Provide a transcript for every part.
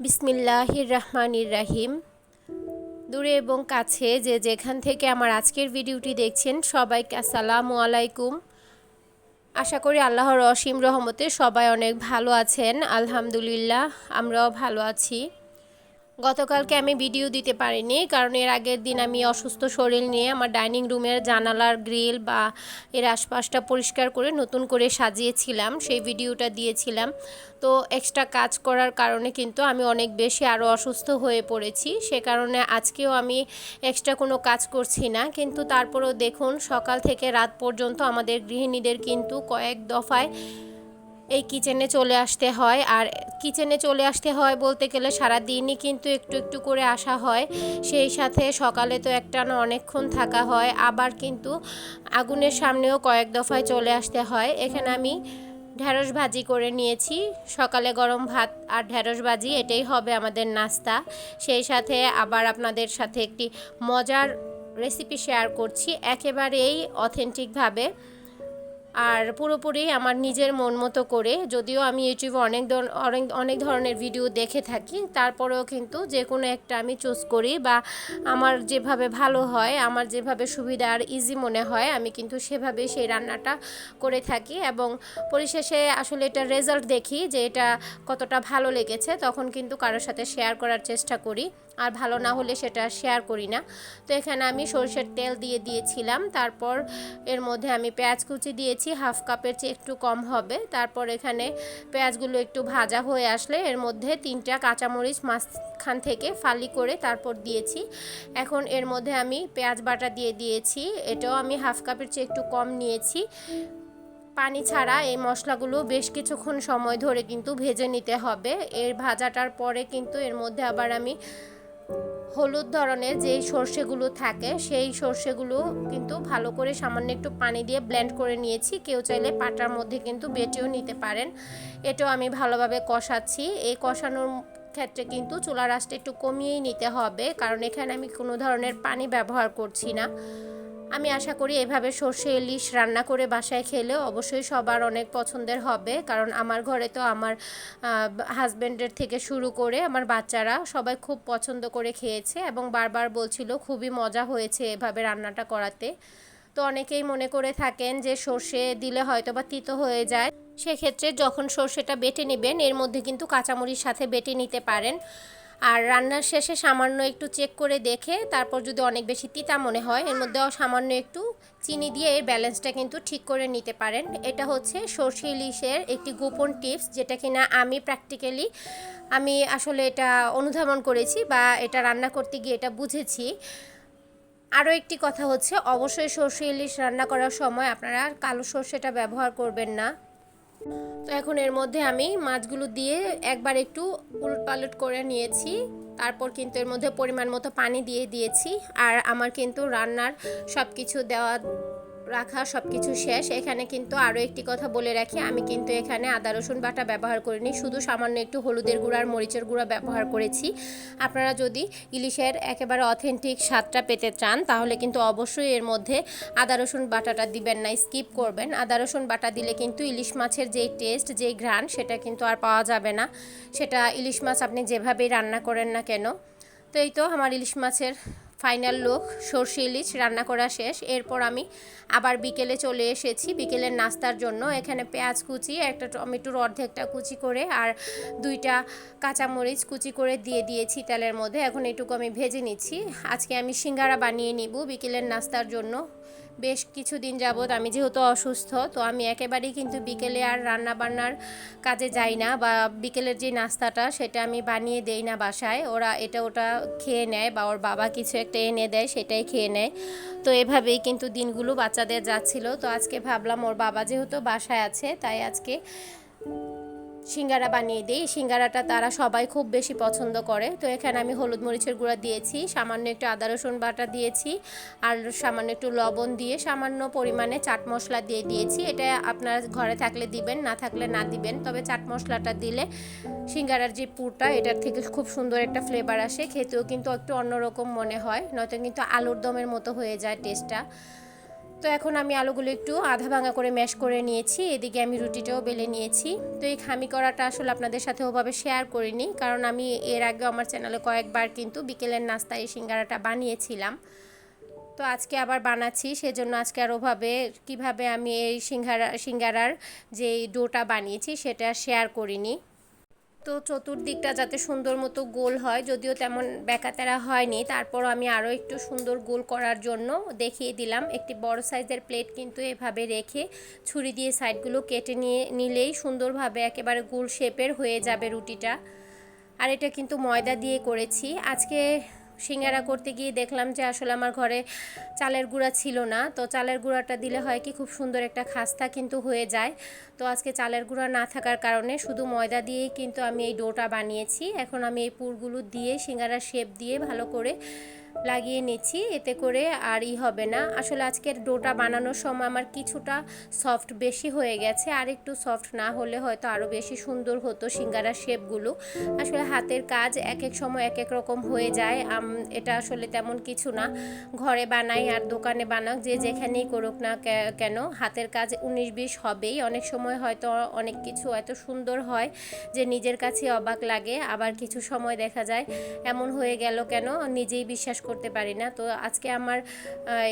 বিসমিল্লাহির রহমানির রাহিম দূরে এবং কাছে যে যেখান থেকে আমার আজকের ভিডিওটি দেখছেন, সবাইকে আসসালামু আলাইকুম। আশা করি আল্লাহর অসীম রহমতে সবাই অনেক ভালো আছেন, আলহামদুলিল্লাহ, আমরাও ভালো আছি। গতকালকে আমি ভিডিও দিতে পারিনি, কারণ এর আগের দিন আমি অসুস্থ শরীর নিয়ে আমার ডাইনিং রুমের জানালার গ্রিল বা এর আশপাশটা পরিষ্কার করে নতুন করে সাজিয়েছিলাম, সেই ভিডিওটা দিয়েছিলাম। তো এক্সট্রা কাজ করার কারণে কিন্তু আমি অনেক বেশি আরও অসুস্থ হয়ে পড়েছি, সে কারণে আজকেও আমি এক্সট্রা কোনো কাজ করছি না। কিন্তু তারপরেও দেখুন, সকাল থেকে রাত পর্যন্ত আমাদের গৃহিণীদের কিন্তু কয়েক দফায় এই কিচেনে চলে আসতে হয়। আর কিচেনে চলে আসতে হয় বলতে গেলে সারা দিনই কিন্তু একটু একটু করে আসা হয়। সেই সাথে সকালে তো একটা না অনেকক্ষণ থাকা হয়। আবার কিন্তু আগুনের সামনেও কয়েক দফায় চলে আসতে হয়। এখানে আমি ঢ্যাঁড়স ভাজি করে নিয়েছি। সকালে গরম ভাত আর ঢ্যাঁড়স ভাজি, এটাই হবে আমাদের নাস্তা। সেই সাথে আবার আপনাদের সাথে একটি মজার রেসিপি শেয়ার করছি। একেবারেই অথেন্টিকভাবে আর পুরোপুরি আমার নিজের মন মতো করে, যদিও আমি ইউটিউবে অনেক অনেক অনেক ধরনের ভিডিও দেখে থাকি, তারপরেও কিন্তু যে কোনো একটা আমি চুজ করি বা আমার যেভাবে ভালো হয়, আমার যেভাবে সুবিধা আর ইজি মনে হয়, আমি কিন্তু সেভাবে সেই রান্নাটা করে থাকি এবং পরিশেষে আসলে এটা রেজাল্ট দেখি যে এটা কতটা ভালো লেগেছে, তখন কিন্তু কারোর সাথে শেয়ার করার চেষ্টা করি। আর ভালো না হলে সেটা শেয়ার করি না। তো এখানে আমি সরষের তেল দিয়ে দিয়েছিলাম, তারপর এর মধ্যে আমি পেঁয়াজ কুচি দিয়েছি, হাফ কাপের চেয়ে একটু কম হবে। তারপর এখানে পেঁয়াজগুলো একটু ভাজা হয়ে আসলে এর মধ্যে তিনটা কাঁচামরিচ মাঝখান থেকে ফালি করে তারপর দিয়েছি। এখন এর মধ্যে আমি পেঁয়াজ বাটা দিয়ে দিয়েছি, এটাও আমি হাফ কাপের চেয়ে একটু কম নিয়েছি। পানি ছাড়া এই মশলাগুলো বেশ কিছুক্ষণ সময় ধরে কিন্তু ভেজে নিতে হবে। এর ভাজাটার পরে কিন্তু এর মধ্যে আবার আমি হলুদ ধরনের যেই সর্ষেগুলো থাকে, সেই সর্ষেগুলো কিন্তু ভালো করে সামান্য একটু পানি দিয়ে ব্লেন্ড করে নিয়েছি। কেউ চাইলে পাটার মধ্যে কিন্তু বেটেও নিতে পারেন। এটাও আমি ভালোভাবে কষাচ্ছি। এই কষানোর ক্ষেত্রে কিন্তু চুলা রাসটা একটু কমিয়েই নিতে হবে, কারণ এখানে আমি কোনো ধরনের পানি ব্যবহার করছি না। আমি আশা করি এভাবে সর্ষে, ইলিশ রান্না করে বাসায় খেলে অবশ্যই সবার অনেক পছন্দের হবে। কারণ আমার ঘরে তো আমার হাজব্যান্ডের থেকে শুরু করে আমার বাচ্চারা সবাই খুব পছন্দ করে খেয়েছে এবং বারবার বলছিল খুবই মজা হয়েছে এভাবে রান্নাটা করাতে। তো অনেকেই মনে করে থাকেন যে সর্ষে দিলে হয়তো বা তিতো হয়ে যায়। সেক্ষেত্রে যখন সর্ষেটা বেটে নেবেন, এর মধ্যে কিন্তু কাঁচামরির সাথে বেটে নিতে পারেন। আর রান্নার শেষে সামান্য একটু চেক করে দেখে তারপর যদি অনেক বেশি তিতা মনে হয়, এর মধ্যেও সামান্য একটু চিনি দিয়ে এর ব্যালেন্সটা কিন্তু ঠিক করে নিতে পারেন। এটা হচ্ছে সর্ষে ইলিশের একটি গোপন টিপস যেটা কিনা আমি প্র্যাকটিক্যালি আমি আসলে এটা অনুধাবন করেছি বা এটা রান্না করতে গিয়ে এটা বুঝেছি। আরও একটি কথা হচ্ছে, অবশ্যই সর্ষে ইলিশ রান্না করার সময় আপনারা কালো সর্ষেটা ব্যবহার করবেন না। তো এখন এর মধ্যে আমি মাছগুলো দিয়ে একবার একটু উলট পালট করে নিয়েছি। তারপর কিন্তু এর মধ্যে পরিমাণ মতো পানি দিয়ে দিয়েছি। আর আমার কিন্তু রান্নার সব কিছু দেওয়া রাখা সব কিছু শেষ। এখানে কিন্তু আরও একটি কথা বলে রাখি। আমি কিন্তু এখানে আদা, রসুন বাটা ব্যবহার করিনি। শুধু সামান্য একটু হলুদের গুঁড়া আর মরিচের গুঁড়া ব্যবহার করেছি। আপনারা যদি ইলিশের একেবারে অথেন্টিক স্বাদটা পেতে চান, তাহলে কিন্তু অবশ্যই এর মধ্যে আদা, রসুন বাটাটা দিবেন না স্কিপ করবেন। আদা, রসুন বাটা দিলে কিন্তু ইলিশ মাছের যেই টেস্ট যেই ঘ্রাণ, সেটা কিন্তু আর পাওয়া যাবে না। সেটা ইলিশ মাছ আপনি যেভাবেই রান্না করেন না কেন। তো এই তো আমার ইলিশ মাছের ফাইনাল লোক, সর্ষে ইলিশ, রান্না করা শেষ। এরপর আমি আবার বিকেলে চলে এসেছি, বিকেলের নাস্তার জন্য। এখানে পেঁয়াজ কুচি, একটা টমেটোর অর্ধেকটা কুচি করে, আর দুইটা কাঁচামরিচ কুচি করে দিয়ে দিয়েছি তেলের মধ্যে। এখন এটুকু আমি ভেজে নিচ্ছি। আজকে আমি সিঙ্গারা বানিয়ে নিব বিকেলের নাস্তার জন্য। বেশ কিছুদিন যাবৎ আমি যেহেতু অসুস্থ, তো আমি একেবারেই কিন্তু বিকেলে আর রান্না বান্নার কাজে যাই না বা বিকেলের যে নাস্তাটা সেটা আমি বানিয়ে দেই না বাসায়। ওরা এটা ওটা খেয়ে নেয় বা ওর বাবা কিছু একটা এনে দেয় সেটাই খেয়ে নেয়। তো এভাবেই কিন্তু দিনগুলো বাচ্চাদের যাচ্ছিল। তো আজকে ভাবলাম ওর বাবা যেহেতু বাসায় আছে, তাই আজকে সিঙ্গারা বানিয়ে দিই। সিঙ্গারাটা তারা সবাই খুব বেশি পছন্দ করে। তো এখানে আমি হলুদ মরিচের গুঁড়া দিয়েছি, সামান্য একটু আদা, রসুন বাটা দিয়েছি, আর সামান্য একটু লবণ দিয়ে সামান্য পরিমাণে চাট মশলা দিয়ে দিয়েছি। এটা আপনার ঘরে থাকলে দিবেন, না থাকলে না দিবেন। তবে চাট মশলাটা দিলে সিঙ্গারার যে পুরটা, এটার থেকে খুব সুন্দর একটা ফ্লেভার আসে। খেতেও কিন্তু একটু অন্যরকম মনে হয়, নয়তো কিন্তু আলুর দমের মতো হয়ে যায় টেস্টটা তো এখন আমি আলুগুলো একটু আধা ভাঙা করে ম্যাশ করে নিয়েছি, এদিকে আমি রুটিটাও বেলে নিয়েছি। তো এই খামি করাটা আসলে আপনাদের সাথে ওভাবে শেয়ার করিনি, কারণ আমি এর আগে আমার চ্যানেলে কয়েকবার কিন্তু বিকেলের নাস্তায় এই সিঙ্গারাটা বানিয়েছিলাম। তো আজকে আবার বানাচ্ছি, সেজন্য আজকে আর ওভাবে কীভাবে আমি এই সিঙ্গারা, সিঙ্গারার যে ডোটা বানিয়েছি, সেটা শেয়ার করিনি। তো চতুর্দিকটা যাতে সুন্দর মতো গোল হয়, যদিও তেমন বেকাতেরা হয়নি। তারপর আমি আরও একটু সুন্দর গোল করার জন্য দেখিয়ে দিলাম। একটি বড় সাইজের প্লেট কিন্তু এভাবে রেখে ছুরি দিয়ে সাইডগুলো কেটে নিয়ে নিলেই সুন্দরভাবে একেবারে গোল শেপের হয়ে যাবে রুটিটা। আর এটা কিন্তু ময়দা দিয়ে করেছি। আজকে সিঙ্গারা করতে গিয়ে দেখলাম যে আসলে আমার ঘরে চালের গুঁড়া ছিল না। তো চালের গুঁড়াটা দিলে হয় কি খুব সুন্দর একটা খাস্তা কিন্তু হয়ে যায়। তো আজকে চালের গুঁড়া না থাকার কারণে শুধু ময়দা দিয়েই কিন্তু আমি এই ডোটা বানিয়েছি। এখন আমি এই পুরগুলো দিয়ে সিঙ্গারা শেপ দিয়ে ভালো করে লাগিয়ে নিচ্ছি, এতে করে আর ই হবে না। আসলে আজকের ডোটা বানানোর সময় আমার কিছুটা সফট বেশি হয়ে গেছে, আর একটু সফট না হলে হয়তো আরও বেশি সুন্দর হতো সিঙ্গারার শেপগুলো। আসলে হাতের কাজ এক এক সময় এক এক রকম হয়ে যায় এটা আসলে তেমন কিছু না। ঘরে বানাই আর দোকানে বানাক, যে যেখানেই করুক না কেন, হাতের কাজ উনিশ বিশ হবেই। অনেক সময় হয়তো অনেক কিছু এত সুন্দর হয় যে নিজের কাছে অবাক লাগে, আবার কিছু সময় দেখা যায় এমন হয়ে গেল কেন, নিজেই বিশ্বাস করতে পারি না। তো আজকে আমার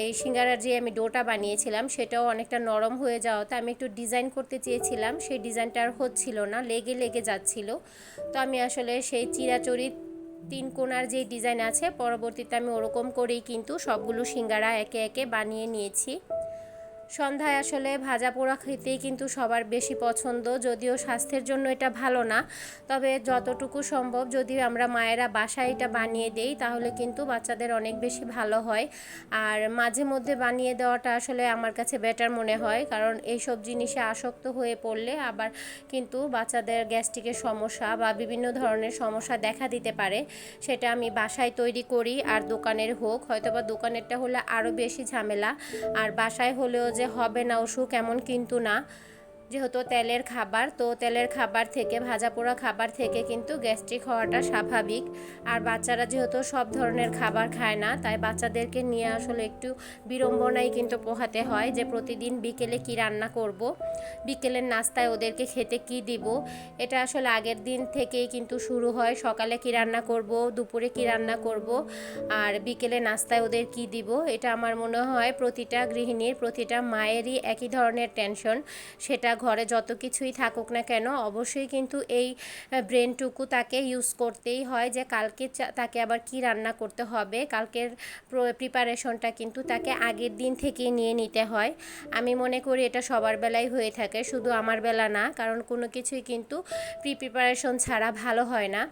এই সিঙ্গারার যে আমি ডোটা বানিয়েছিলাম, সেটাও অনেকটা নরম হয়ে যাওয়াতে আমি একটু ডিজাইন করতে চেয়েছিলাম। সেই ডিজাইনটা আর হচ্ছিল না, লেগে লেগে যাচ্ছিল। তো আমি আসলে সেই চিরাচরিত তিন কোনার যে ডিজাইন আছে, পরবর্তীতে আমি ওরকম করেই কিন্তু সবগুলো সিঙ্গারা একে একে বানিয়ে নিয়েছি। সন্ধ্যায় আসলে ভাজা পোড়া খেতেই কিন্তু সবার বেশি পছন্দ, যদিও স্বাস্থ্যের জন্য এটা ভালো না। তবে যতটুকু সম্ভব যদি আমরা মায়েরা বাসায় এটা বানিয়ে দেই, তাহলে কিন্তু বাচ্চাদের অনেক বেশি ভালো হয়। আর মাঝে মধ্যে বানিয়ে দেওয়াটা আসলে আমার কাছে বেটার মনে হয়, কারণ এইসব জিনিসে আসক্ত হয়ে পড়লে আবার কিন্তু বাচ্চাদের গ্যাস্ট্রিকের সমস্যা বা বিভিন্ন ধরনের সমস্যা দেখা দিতে পারে। সেটা আমি বাসায় তৈরি করি, আর দোকানের হোক হয়তো বা দোকানেরটা হলে আরও বেশি ঝামেলা। আর বাসায় হলেও যে হবে না অসুখ এমন কিন্তু না। যেহেতু তেলের খাবার, তো তেলের খাবার থেকে, ভাজা পোড়া খাবার থেকে কিন্তু গ্যাস্ট্রিক হওয়াটা স্বাভাবিক আর বাচ্চারা যেহেতু সব ধরনের খাবার খায় না, তাই বাচ্চাদেরকে নিয়ে আসলে একটু বিড়ম্বনাই কিন্তু পোহাতে হয় যে প্রতিদিন বিকেলে কি রান্না করব। বিকেলের নাস্তায় ওদেরকে খেতে কি দিব এটা আসলে আগের দিন থেকেই কিন্তু শুরু হয়, সকালে কি রান্না করব, দুপুরে কি রান্না করব, আর বিকেলে নাস্তায় ওদের কি দিব, এটা আমার মনে হয় প্রতিটা গৃহিণীর, প্রতিটা মায়েরই একই ধরনের টেনশন, সেটা ঘরে যত কিছুই থাকুক না কেন, অবশ্যই কিন্তু এই ব্রেনটুকু তাকে ইউজ করতেই হয় যে কালকে তাকে আবার কি রান্না করতে হবে, কালকের প্রিপারেশনটা কিন্তু তাকে আগের দিন থেকেই নিয়ে নিতে হয়। আমি মনে করি এটা সবার বেলায় হয়ে থাকে, শুধু আমার বেলা না, কারণ কোনো কিছুই কিন্তু প্রি প্রিপারেশন ছাড়া ভালো হয় না।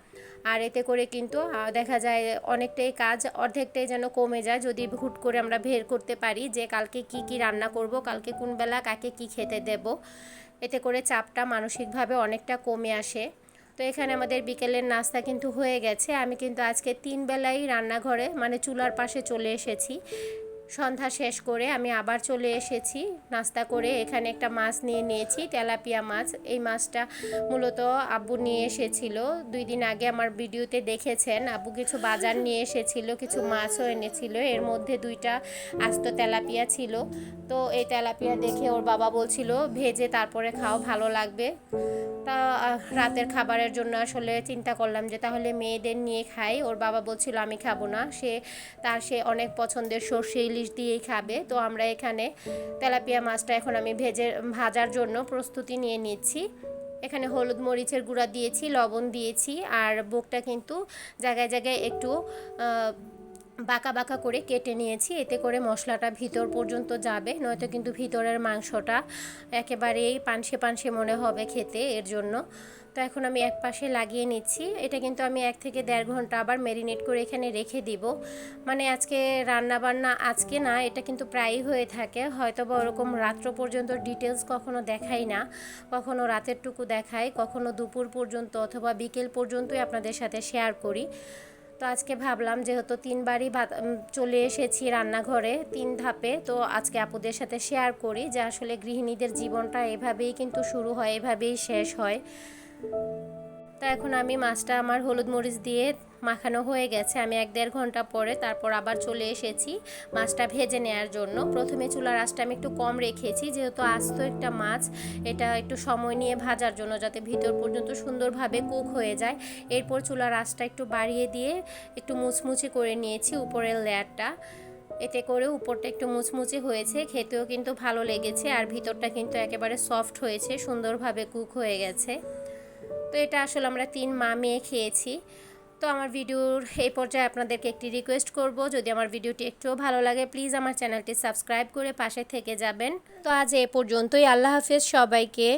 আর এতে করে কিন্তু দেখা যায় অনেকটাই কাজ অর্ধেকটাই যেন কমে যায়, যদি হুট করে আমরা বের করতে পারি যে কালকে কি কি রান্না করব, কালকে কোন বেলা কাকে কি খেতে দেব। এতে করে চাপটা মানসিকভাবে অনেকটা কমে আসে। তো এখানে আমাদের বিকেলের নাস্তা কিন্তু হয়ে গেছে। আমি কিন্তু আজকে তিন বেলাই রান্নাঘরে মানে চুলার পাশে চলে এসেছি। সন্ধ্যা শেষ করে আমি আবার চলে এসেছি। নাস্তা করে এখানে একটা মাছ নিয়ে নিয়েছি, তেলাপিয়া মাছ। এই মাছটা মূলত আব্বু নিয়ে এসেছিল। দুই দিন আগে আমার ভিডিওতে দেখেছেন, আব্বু কিছু বাজার নিয়ে এসেছিল, কিছু মাছও এনেছিল। এর মধ্যে দুইটা আস্ত তেলাপিয়া ছিল। তো এই তেলাপিয়া দেখে ওর বাবা বলছিল, ভেজে তারপরে খাও, ভালো লাগবে। তা রাতের খাবারের জন্য আসলে চিন্তা করলাম যে তাহলে মেয়েদের নিয়ে খাই। ওর বাবা বলছিল, আমি খাব না। সে, তার সে অনেক পছন্দের সর্ষে ইলিশ দিয়েই খাবে। তো আমরা এখানে তেলাপিয়া মাছটা এখন আমি ভেজে, ভাজার জন্য প্রস্তুতি নিয়ে নিচ্ছি। এখানে হলুদ মরিচের গুঁড়া দিয়েছি, লবণ দিয়েছি। আর বুকটা কিন্তু জায়গায় জায়গায় একটু বাঁকা বাঁকা করে কেটে নিয়েছি। এতে করে মশলাটা ভিতর পর্যন্ত যাবে, নয়তো কিন্তু ভিতরের মাংসটা একেবারেই পানসে পানসে মনে হবে খেতে এর জন্য। তো এখন আমি এক পাশে লাগিয়ে নিচ্ছি। এটা কিন্তু আমি এক থেকে দেড় ঘণ্টা আবার ম্যারিনেট করে এখানে রেখে দিব। মানে আজকে রান্না বান্না আজকে না, এটা কিন্তু প্রায়ই হয়ে থাকে। হয়তো বা ওরকম রাত্র পর্যন্ত ডিটেলস কখনো দেখাই না। কখনো রাতেরটুকু দেখাই, কখনো দুপুর পর্যন্ত অথবা বিকেল পর্যন্তই আপনাদের সাথে শেয়ার করি। তো আজকে ভাবলাম যেহেতু তিনবারই চলে এসেছি রান্নাঘরে, তিন ধাপে, তো আজকে আপুদের সাথে শেয়ার করি যে আসলে গৃহিণীদের জীবনটা এভাবেই কিন্তু শুরু হয়, এভাবেই শেষ হয়। তো এখন আমি মাছটা আমার হলুদ মরিচ দিয়ে মাখানো হয়ে গেছে। আমি এক দেড় ঘণ্টা পরে তারপর আবার চলে এসেছি মাছটা ভেজে নেওয়ার জন্য। প্রথমে চুলার আঁচটা আমি একটু কম রেখেছি, যেহেতু আস্ত একটা মাছ, এটা একটু সময় নিয়ে ভাজার জন্য যাতে ভিতর পর্যন্ত সুন্দরভাবে কুক হয়ে যায়। এরপর চুলার আঁচটা একটু বাড়িয়ে দিয়ে একটু মুচমুচে করে নিয়েছি উপরের লেয়ারটা। এতে করে উপরটা একটু মুচমুচে হয়েছে, খেতেও কিন্তু ভালো লেগেছে আর ভিতরটা কিন্তু একেবারে সফট হয়েছে, সুন্দরভাবে কুক হয়ে গেছে। তো এটা আসলে আমরা তিন মা মেয়ে খেয়েছি। তো আমার ভিডিওর এই পর্যায়ে আপনাদেরকে একটি রিকোয়েস্ট করব, যদি আমার ভিডিওটি একটুও ভালো লাগে প্লিজ আমার চ্যানেলটি সাবস্ক্রাইব করে পাশে থেকে যাবেন। তো আজ এ পর্যন্তই, আল্লাহ হাফেজ সবাইকে।